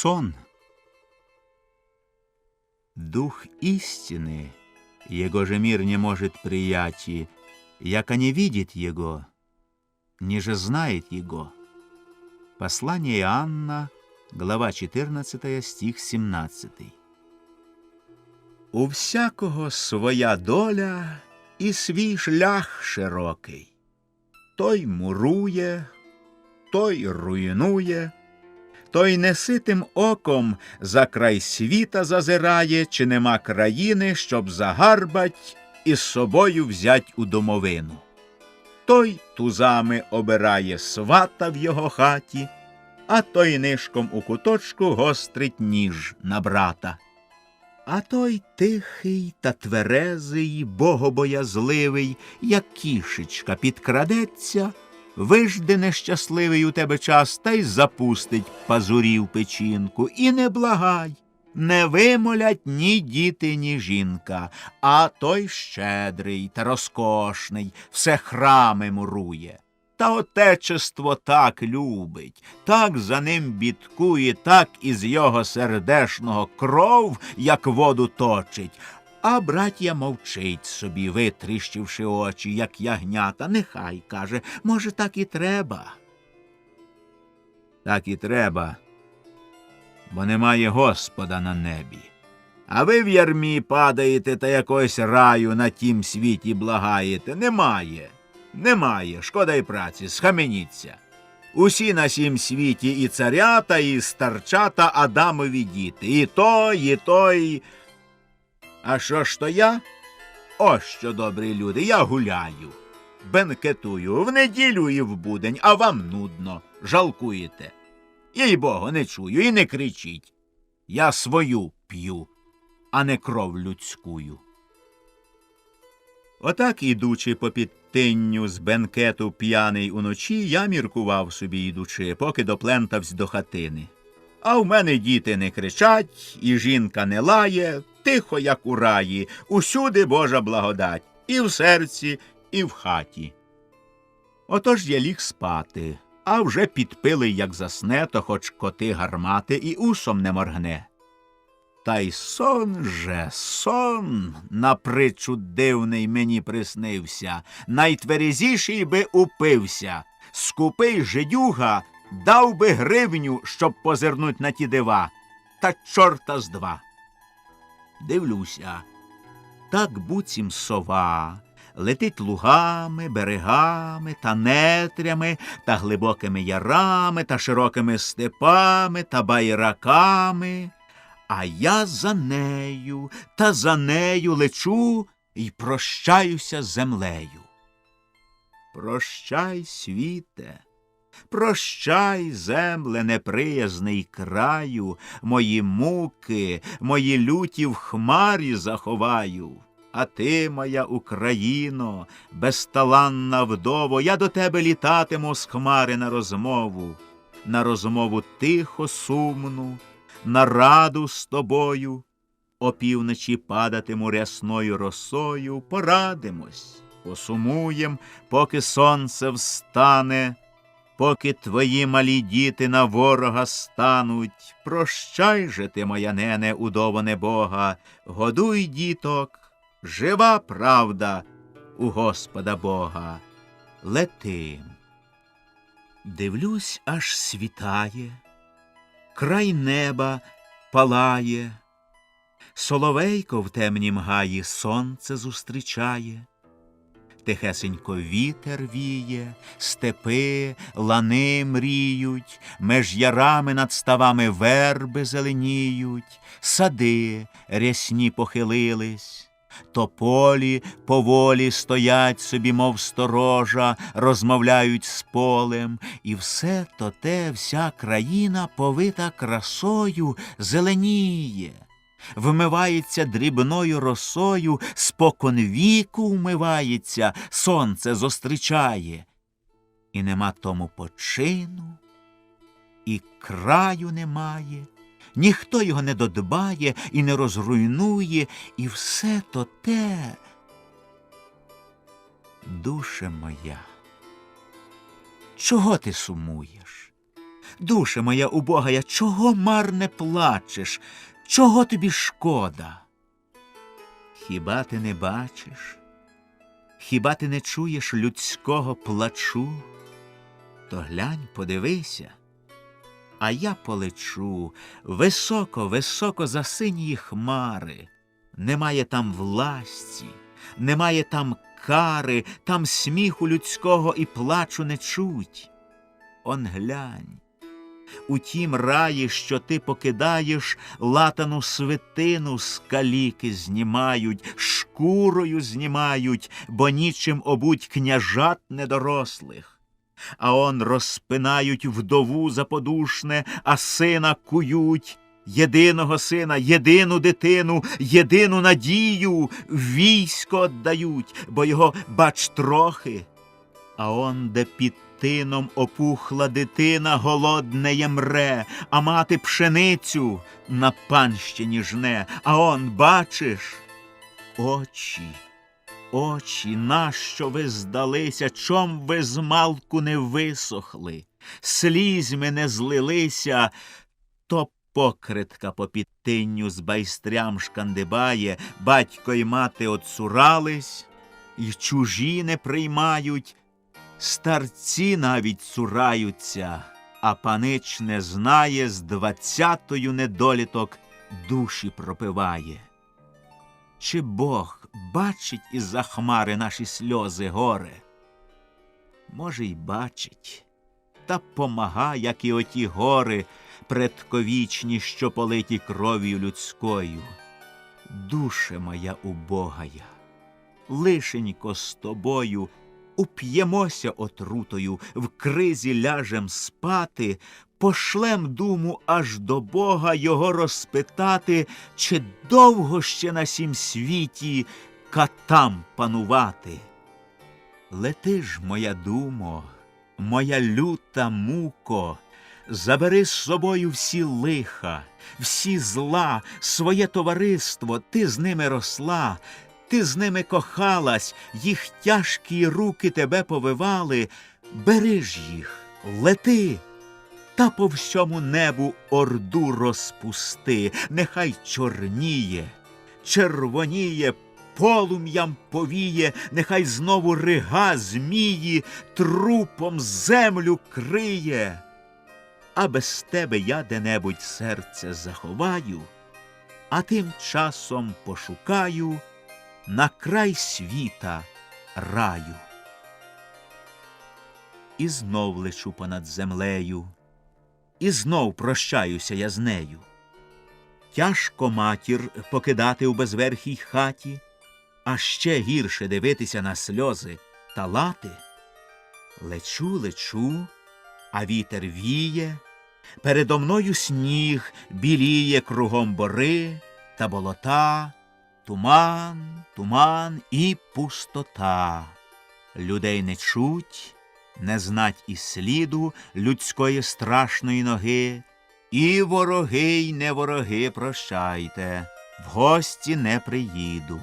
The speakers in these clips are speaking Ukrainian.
сон. Дух истины, Его же мир не может приять, яко не видит Его, ниже знает Его. Послание Иоанна, глава 14, стих 17. У всякого своя доля і свій шлях широкий. Той мурує, той руйнує, той неситим оком за край світа зазирає, чи нема країни, щоб загарбать і з собою взять у домовину. Той тузами обирає свата в його хаті, а той нишком у куточку гострить ніж на брата. А той тихий та тверезий, богобоязливий, як кішечка підкрадеться, вижде нещасливий у тебе час та й запустить пазурів печінку. І не благай, не вимолять ні діти, ні жінка, а той щедрий та розкошний, все храми мурує. Та отечество так любить, так за ним бідкує, так із його сердешного кров, як воду точить. А братія мовчить собі, витріщивши очі, як ягнята, нехай каже, може, так і треба. Так і треба, бо немає Господа на небі. А ви в ярмі падаєте та якогось раю на тім світі благаєте. Немає. Немає, шкода й праці, схаменіться. Усі на сім світі і царята, і старчата Адамові діти, і той, і той. А що ж то я? Ось що, добрі люди, я гуляю, бенкетую в неділю і в будень, а вам нудно, жалкуєте. Їй богу, не чую і не кричіть. Я свою п'ю, а не кров людськую. Отак, ідучи по підтинню з бенкету п'яний уночі, я міркував собі ідучи, поки доплентавсь до хатини. А в мене діти не кричать, і жінка не лає, тихо, як у раї, усюди Божа благодать, і в серці, і в хаті. Отож я ліг спати, а вже підпилий, як засне, то хоч коти гармати і усом не моргне. Та й сон же, сон, на притчу дивний мені приснився, найтверезіший би упився, скупий жидюга дав би гривню, щоб позирнуть на ті дива, та чорта з два. Дивлюся, так буцім сова, летить лугами, берегами та нетрями, та глибокими ярами, та широкими степами, та байраками. А я за нею та за нею лечу і прощаюся з землею. Прощай, світе, прощай, земле неприязний краю, мої муки, мої люті в хмарі заховаю. А ти, моя Україно, безталанна вдово, я до тебе літатиму з хмари на розмову, на розмову тихо сумну на раду з тобою, опівночі падатиму рясною росою, порадимось, посумуєм, поки сонце встане, поки твої малі діти на ворога стануть. Прощай же ти, моя нене, удоване Бога, годуй діток, жива правда у Господа Бога. Летим. Дивлюсь, аж світає край неба палає, соловейко в темнім гаї сонце зустрічає, тихесенько вітер віє, степи, лани мріють, меж ярами над ставами верби зеленіють, сади рясні похилились. Тополі поволі стоять собі, мов сторожа, розмовляють з полем, і все то те, вся країна повита красою зеленіє, вмивається дрібною росою, спокон віку вмивається, сонце зустрічає. І нема тому почину, і краю немає ніхто його не додбає і не розруйнує, і все то те, душе моя. Чого ти сумуєш? Душе моя убогая, чого марне плачеш? Чого тобі шкода? Хіба ти не бачиш? Хіба ти не чуєш людського плачу? То глянь, подивися, а я полечу високо, високо за синії хмари. Немає там власті, немає там кари, там сміху людського і плачу не чуть. Он глянь. У тім раї, що ти покидаєш, латану свитину з каліки знімають, шкурою знімають, бо нічим обуть княжат недорослих. А он розпинають вдову заподушне, а сина кують. Єдиного сина, єдину дитину, єдину надію військо отдають, бо його бач трохи. А он, де під тином опухла дитина, голодне мре, а мати пшеницю на панщині жне, а он, бачиш, очі, очі, нащо ви здалися, чом ви змалку не висохли, слізьми не злилися, то покритка по підтинню з байстрям шкандибає, батько й мати отцурались, і чужі не приймають, старці навіть цураються, а панич не знає, з двадцятою недоліток душі пропиває. Чи Бог бачить із-за хмари наші сльози горе? Може, й бачить, та помага, як і оті гори, предковічні, що политі кров'ю людською. Душе моя убогая, лишенько з тобою уп'ємося отрутою, в кризі ляжем спати, пошлем думу аж до Бога його розпитати, чи довго ще на сім світі катам панувати. Лети ж, моя думо, моя люта муко, забери з собою всі лиха, всі зла, своє товариство, ти з ними росла, ти з ними кохалась, їх тяжкі руки тебе повивали, бери ж їх, лети. Та по всьому небу орду розпусти, нехай чорніє, червоніє, полум'ям повіє, нехай знову рига змії, трупом землю криє. А без тебе я де-небудь серце заховаю, а тим часом пошукаю на край світа раю. І знов лечу понад землею, і знов прощаюся я з нею. Тяжко матір покидати у безверхій хаті, а ще гірше дивитися на сльози та лати. Лечу, лечу, а вітер віє, передо мною сніг біліє кругом бори та болота, туман, туман і пустота. Людей не чуть, не знать і сліду людської страшної ноги, і вороги й не вороги прощайте, в гості не приїду.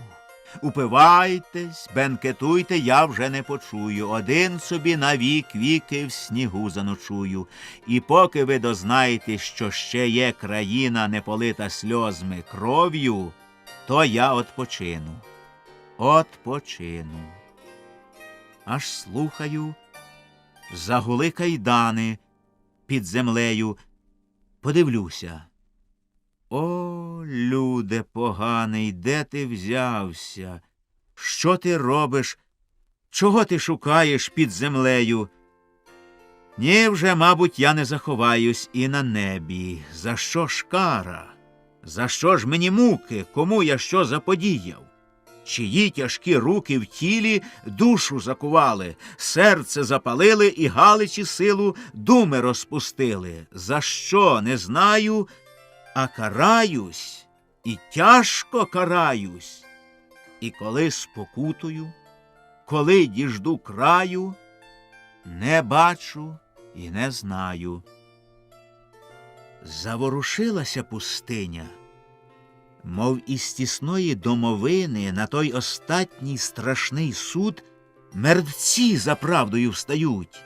Упивайтесь, бенкетуйте, я вже не почую. Один собі на вік віки в снігу заночую. І поки ви дознаєте, що ще є країна, не полита сльозми кров'ю, то я отпочину. Отпочину. Аж слухаю, загули кайдани під землею. Подивлюся. О, люде поганий, де ти взявся? Що ти робиш? Чого ти шукаєш під землею? Ні, вже, мабуть, я не заховаюсь і на небі. За що ж кара? За що ж мені муки? Кому я що заподіяв? Чиї тяжкі руки в тілі душу закували, серце запалили і галичі силу думи розпустили. За що не знаю, а караюсь, і тяжко караюсь. І коли спокутую, коли діжду краю, не бачу і не знаю. Заворушилася пустиня, мов із тісної домовини на той остатній страшний суд мерці за правдою встають.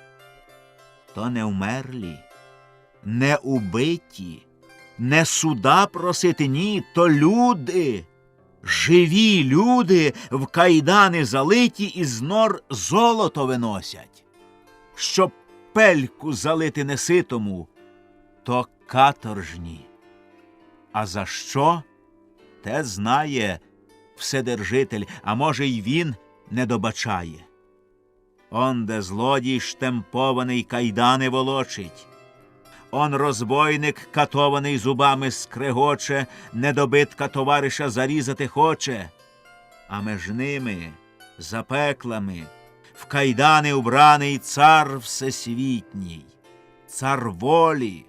То не вмерлі, не убиті, не суда просити, ні, то люди, живі люди в кайдани залиті і з нор золото виносять. Щоб пельку залити неситому, то каторжні. А за що? Те знає Вседержитель, а може, й він не добачає. Он де злодій штемпований кайдани волочить. Он розбойник, катований зубами скрегоче, недобитка товариша зарізати хоче. А меж ними, за пеклами, в кайдани убраний цар всесвітній, цар волі,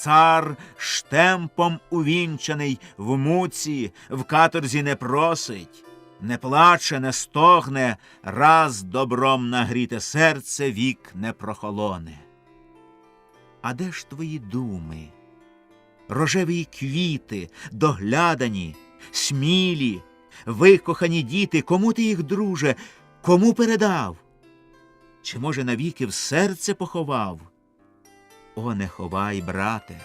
цар штемпом увінчаний в муці, в каторзі не просить, не плаче, не стогне, раз добром нагріте серце вік не прохолоне. А де ж твої думи? Рожеві квіти, доглядані, смілі, викохані діти, кому ти їх, друже, кому передав? Чи, може, навіки в серце поховав? О, не ховай, брате,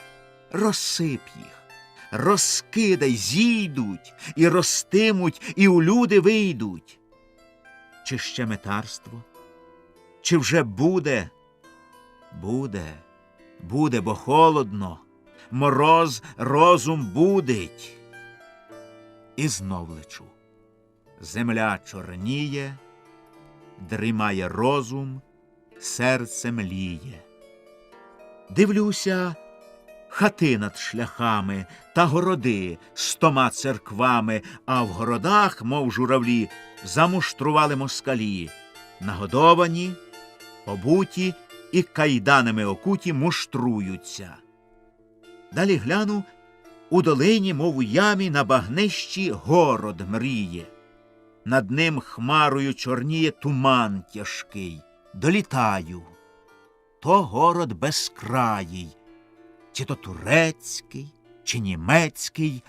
розсип їх, розкидай, зійдуть, і ростимуть, і у люди вийдуть. Чи ще метарство? Чи вже буде? Буде, буде, бо холодно, мороз розум будить. І знов лечу. Земля чорніє, дрімає розум, серце мліє. Дивлюся, хати над шляхами та городи з тома церквами, а в городах, мов журавлі, замуштрували москалі, нагодовані, обуті і кайданами окуті муштруються. Далі гляну, у долині, мов у ямі, на багнищі город мріє. Над ним хмарою чорніє туман тяжкий. Долітаю. То город безкраїй, чи то турецький, чи німецький,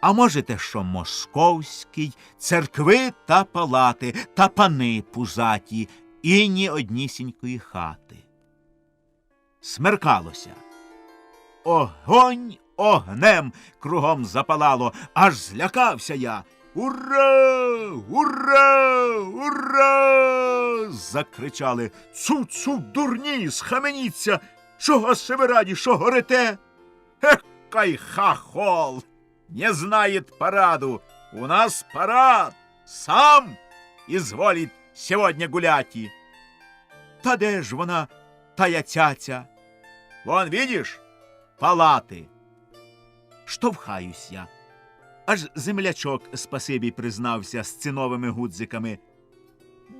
а може те, що московський, церкви та палати, та пани пузаті, і ні однісінької хати. Смеркалося. Огонь огнем кругом запалало, аж злякався я. Ура! Ура! Ура! закричали. Цу-цу, дурні, схаменіться! Чого се ви раді, що горите? Екай хахол! Не знает параду. У нас парад. Сам изволит сегодня гуляти. Та де ж вона, тая цяця? Вон, видишь, палати. Штовхаюсь я. Аж землячок спасибі признався з циновими гудзиками.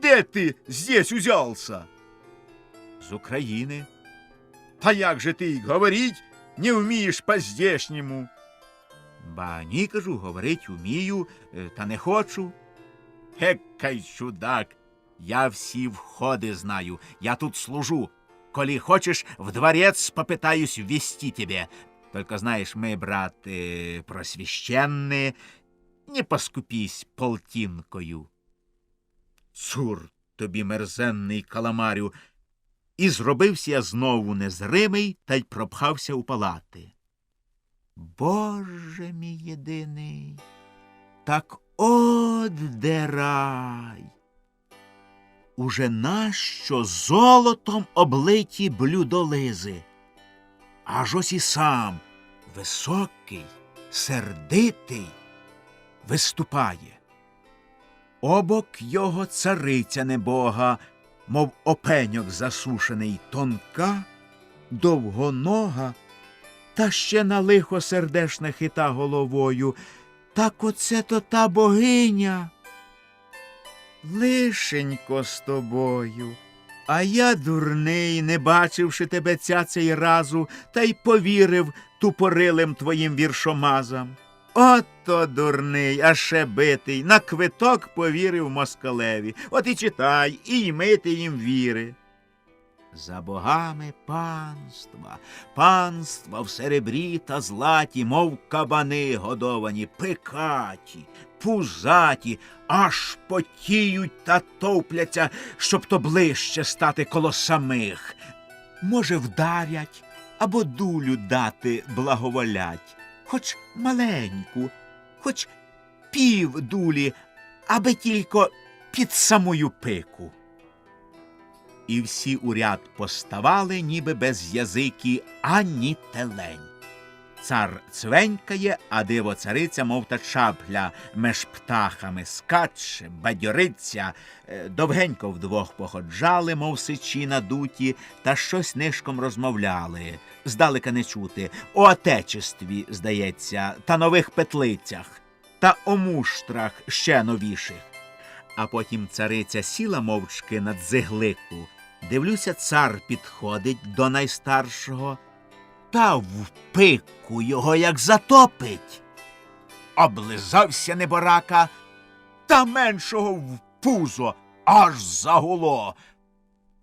Де ти здесь узялся? З України. Та як же ти говорить, не вмієш по-здешньому? Ба ні, кажу, говорить умію, е, та не хочу. Геккай чудак, я всі входи знаю, я тут служу. Коли хочешь, в дворец попытаюсь ввести тебе. Только знаешь, мы, брат, э, просвященные, не поскупись полтинкою. Цур тобі, мерзенний каламарю, і зробився я знову незримий та й пропхався у палати. Боже мій єдиний, так от де рай. Уже нащо золотом облиті блюдолизи, аж ось і сам високий, сердитий, виступає. Обок його цариця небога, мов опеньок засушений, тонка, довгонога, та ще на лихо сердешне хита головою. Так оце то та богиня. Лишенько з тобою. А я, дурний, не бачивши тебе ця цей разу, та й повірив тупорилим твоїм віршомазам. Ото дурний, а ще битий, на квиток повірив москалеві. От і читай, і йми ти їм віри. За богами панства, панства в серебрі та златі, мов кабани годовані, пикаті, пузаті, аж потіють та товпляться, щоб то ближче стати коло самих. Може, вдарять, або дулю дати благоволять, хоч маленьку, хоч пів дулі, аби тільки під самою пику. І всі у ряд поставали, ніби без язики, ані телень. Цар цвенькає, а диво цариця, мов та чапля, меж птахами скаче, бадьориться, Е, довгенько вдвох походжали, мов сичі надуті, та щось нишком розмовляли, здалека не чути, о отечестві, здається, та нових петлицях, та о муштрах ще новіших. А потім цариця сіла мовчки над зиглику. Дивлюся, цар підходить до найстаршого, та в пику його як затопить. Облизався неборака, та меншого в пузо аж загуло.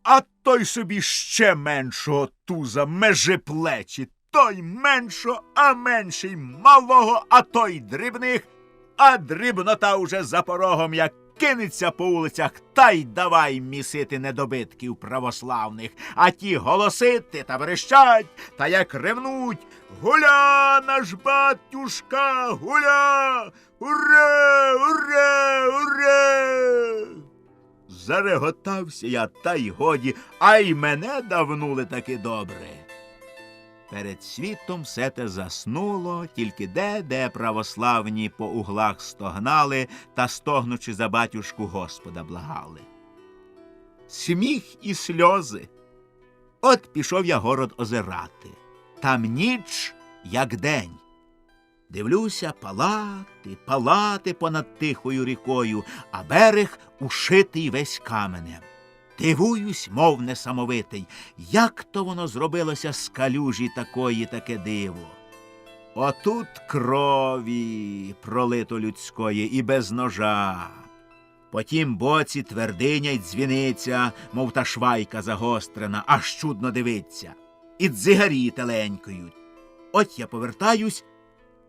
А той собі ще меншого туза межи плечі, той меншого, а менший малого, а той дрібних, а дрібнота уже за порогом, як кинеться по вулицях, та й давай місити недобитків православних, а ті голосити та верещать, та як ревнуть. Гуля, наш батюшка, гуля! Ура! Ура! Ура! Зареготався я, та й годі, а й мене давнули таки добре. Перед світом все те заснуло, тільки де, де православні по углах стогнали та стогнучи за батюшку Господа благали. Сміх і сльози. От пішов я город озирати. Там ніч, як день. Дивлюся, палати, палати понад тихою рікою, а берег ушитий весь каменем. Дивуюсь, мов несамовитий, як то воно зробилося з калюжі такої таке диво. Отут крові пролито людської і без ножа. По тім боці твердиня й дзвіниця, мов та швайка загострена, аж чудно дивиться. І дзигарі теленькають. От я повертаюсь,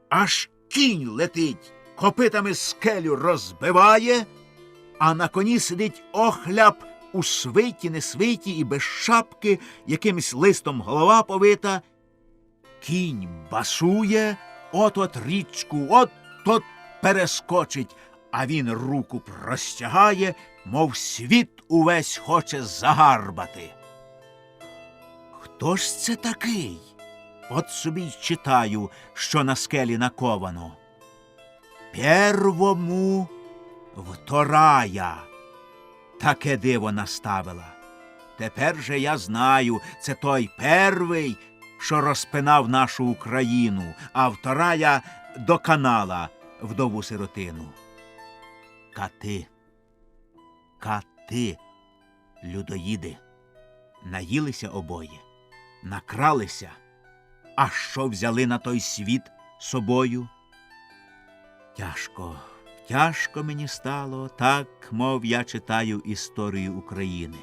аж кінь летить, копитами скелю розбиває, а на коні сидить охляп у свиті, не свиті і без шапки, якимсь листом голова повита. Кінь басує, от-от річку, от-от перескочить, а він руку простягає, мов світ увесь хоче загарбати. Хто ж це такий? От собі й читаю, що на скелі наковано. Первому вторая. Таке диво наставила. Тепер же я знаю, це той первий, що розпинав нашу Україну, а вторая доканала вдову сиротину. Кати, кати, людоїди, наїлися обоє, накралися, а що взяли на той світ собою? Тяжко, тяжко мені стало, так, мов я читаю історію України.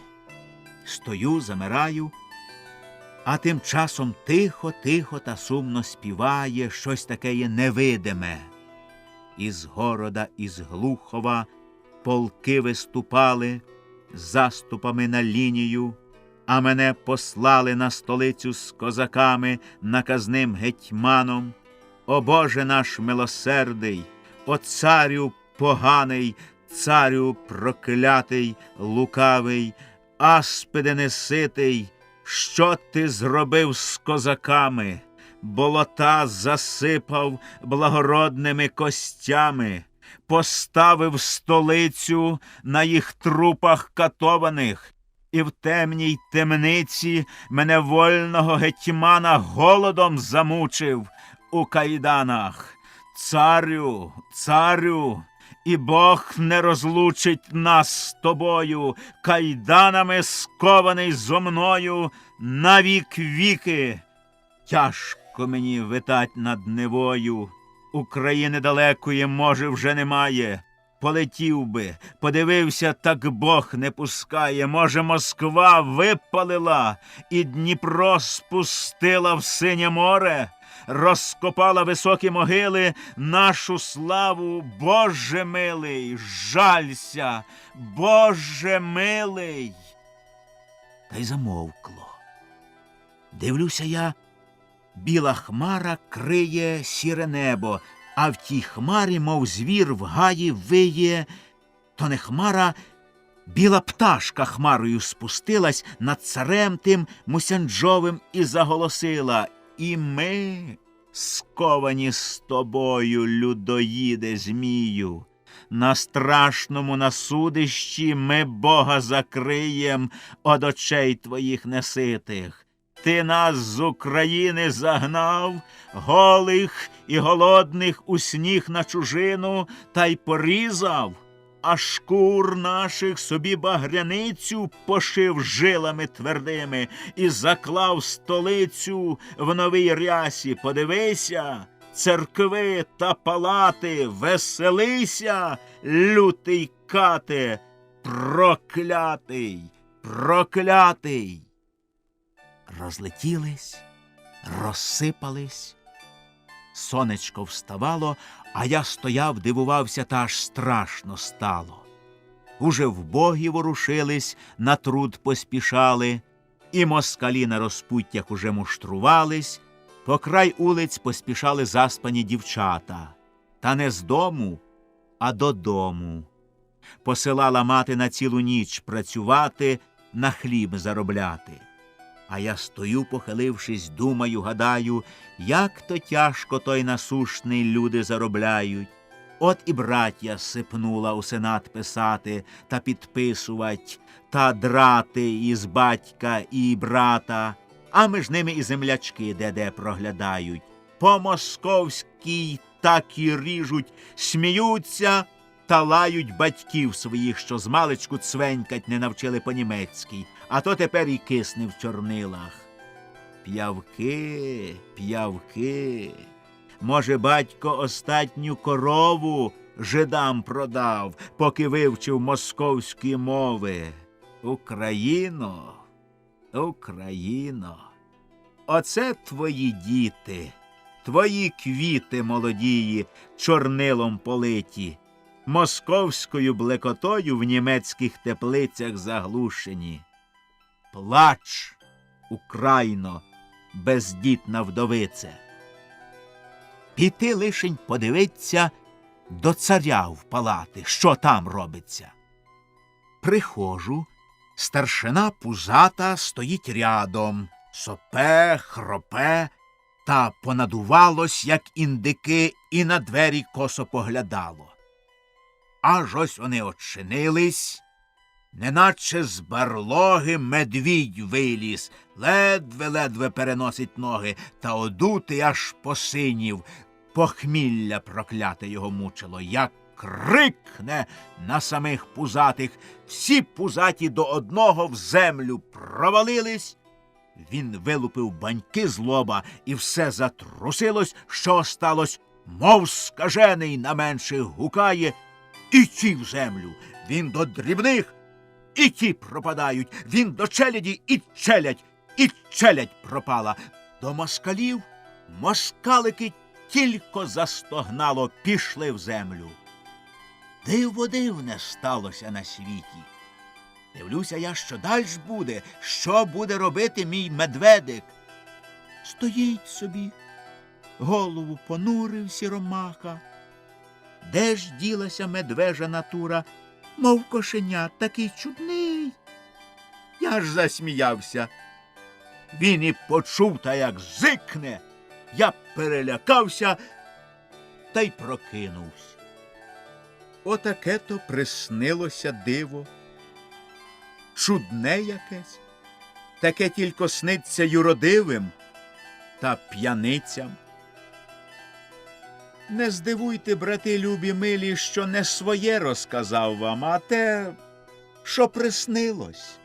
Стою, замираю, а тим часом тихо, тихо та сумно співає щось таке невидиме. Із города, із Глухова полки виступали заступами на лінію, а мене послали на столицю з козаками, наказним гетьманом. О Боже наш милосердий, о царю поганий, царю проклятий, лукавий, аспиде неситий, що ти зробив з козаками? Болота засипав благородними костями, поставив столицю на їх трупах катованих, і в темній темниці мене вольного гетьмана голодом замучив у кайданах. Царю, царю, і Бог не розлучить нас з тобою, кайданами скований зо мною на вік віки. Тяжко мені витать над Невою. України далекої, може, вже немає. Полетів би, подивився, так Бог не пускає. Може, Москва випалила і Дніпро спустила в синє море, розкопала високі могили, нашу славу, Боже милий, жалься, Боже милий. Та й замовкло. Дивлюся я, біла хмара криє сіре небо, а в тій хмарі, мов звір в гаї, виє, то не хмара, біла пташка хмарою спустилась над царем тим мусянджовим і заголосила. І ми, сковані з тобою, людоїде Змію, на страшному насудищі ми Бога закриєм од очей твоїх неситих. Ти нас з України загнав, голих і голодних у сніг на чужину, та й порізав, а шкур наших собі багряницю пошив жилами твердими і заклав столицю в новій рясі. Подивися, церкви та палати, веселися, лютий кате, проклятий, проклятий. Розлетілись, розсипались. Сонечко вставало, а я стояв, дивувався, та аж страшно стало. Уже вбогі ворушились, на труд поспішали, і москалі на розпуттях уже муштрувались, по край улиць поспішали заспані дівчата, та не з дому, а додому. Посилала мати на цілу ніч працювати, на хліб заробляти. А я стою, похилившись, думаю, гадаю, як то тяжко той насушний люди заробляють. От і браття сипнула у сенат писати та підписувать, та драти із батька і брата, а між ними і землячки де-де проглядають. По московській так і ріжуть, сміються та лають батьків своїх, що з маличку цвенькать не навчили по-німецькій, а то тепер і кисне в чорнилах. П'явки, п'явки. Може, батько остатню корову жидам продав, поки вивчив московські мови. Україно, Україно, оце твої діти, твої квіти молодії, чорнилом политі, московською блекотою в німецьких теплицях заглушені. Плач, Україно, бездітна вдовице. Піти лишень подивиться до царя в палати, що там робиться. Приходжу, старшина пузата стоїть рядом, сопе, хропе, та понадувалось, як індики, і на двері косо поглядало. Аж ось вони очинились, неначе з барлоги медвідь виліз, ледве-ледве переносить ноги, та одутий аж посинів, похмілля прокляте його мучило, як крикне на самих пузатих, всі пузаті до одного в землю провалились. Він вилупив баньки з лоба, і все затрусилось, що осталось, мов скажений на менших гукає, і ті в землю. Він до дрібних, і ті пропадають. Він до челяді і челядь, і челядь пропала. До москалів москалики тільки застогнало, пішли в землю. Диво дивне сталося на світі. Дивлюся я, що дальш буде, що буде робити мій медведик. Стоїть собі, голову понурив сіромаха. Де ж ділася медвежа натура, мов кошеня, такий чудний. Я ж засміявся. Він і почув, та як зикне. Я перелякався та й прокинувся. Отаке то приснилося диво. Чудне якесь, таке тільки сниться юродивим та п'яницям. Не здивуйте, брати любі милі, що не своє розказав вам, а те, що приснилось.